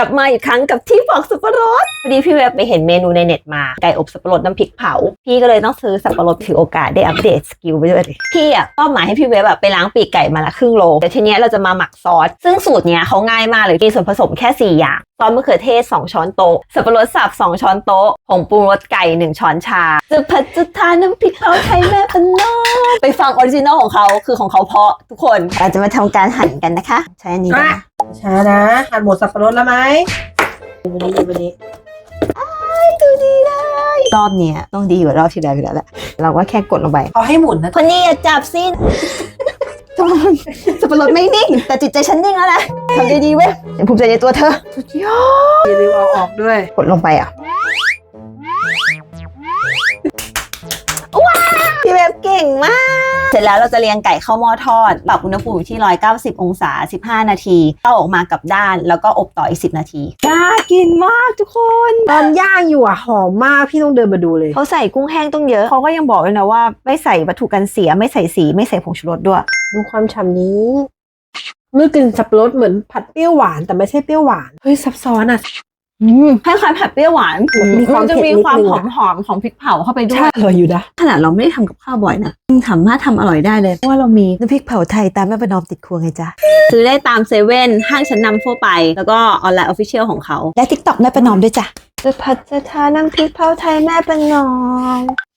กลับมาอีกครั้งกับที่ปอกสับปะรดพอดีพี่เว็บไปเห็นเมนูในเน็ตมา ไก่อบสับปะรดน้ำพริกเผา พี่ก็เลยต้องซื้อสับปะรดถือโอกาสได้อัปเดตสกิลไปด้วยเลยพี่อะก็หมายให้พี่เว็บแบบไปล้างปีกไก่มาละครึ่งโล แต่ทีเนี้ยเราจะมาหมักซอส ซึ่งสูตรเนี้ยเขาง่ายมากเลยมีส่วนผสมแค่ 4 อย่างซอสมะเขือเทศ 2 ช้อนโต๊ะ สับปะรดสับ 2 ช้อนโต๊ะ ผงปรุงรสไก่ 1 ช้อนชาจะผัดจะทานน้ำพริกเผาไทยแม่ปนนอกไปฟังออริจินอลของเขาคือของเขาเพาะทุกคนเราจะมาทำการหั่นกันนะคะ ใช้อันนี้นะ ช้านะหั่นหมดสับปะรดแล้วไหมวันนี้วันนี้ดูดีเลยรอบเนี้ยต้องดีกว่ารอบที่แล้วอยู่แล้วแหละเราก็แค่กดลงไปเขาให้หมุนนะคนนี้อย่าจับสิจอนสับปะรดไม่นิ่ง แต่จิตใจฉันนิ่งแล้วนะทำดีๆเว้ยฉันภูมิใจในตัวเธอ สุดยอดอย่าลืมเอาออกด้วย กดลงไปอะว้าวพี่เว็บเก่งมาก เสร็จแล้วเราจะเรียงไก่เข้าหม้อทอดปรับอุณหภูมิอยู่ที่ 190 องศา 15 นาทีเอาออกมากับด้านแล้วก็อบต่ออีก 10 นาทีน่ากินมากทุกคน ตอนย่างอยู่อะหอมมากพี่ต้องเดินมาดูเลย เขาใส่กุ้งแห้งต้องเยอะเขาก็ยังบอกเลยนะว่าไม่ใส่วัตถุกันเสียไม่ใส่สีไม่ใส่ผงชูรสด้วย ดูความฉ่ำนี้เมื่อกินสับปะรดเหมือนผัดเปรี้ยวหวานแต่ไม่ใช่เปรี้ยวหวานเฮ้ยซับซ้อนอะให้ ความผัดเปรี้ยวหวานมีความนจะมีเผ็ดนิดนึงความหออะมหอมๆของพริกเผาเข้าไปด้วยใช่เลยอยู่นะขนาดเราไม่ได้ทำกับข้าวบ่อยนะสามารถทำอร่อยได้เลยเพราะว่าเรามีน้ำพริกเผาไทยตามแม่ประนอมติดครัวไงจ๊ะซื้อได้ตามเซเว่นห้างชั้นนำทั่วไป แล้วก็ออนไลน์ออฟฟิเชียลของเขา และทิกตอกแม่ประนอมด้วยจ้ะจะผัดจะทาน้ำพริกเผาไทยแม่ประนอม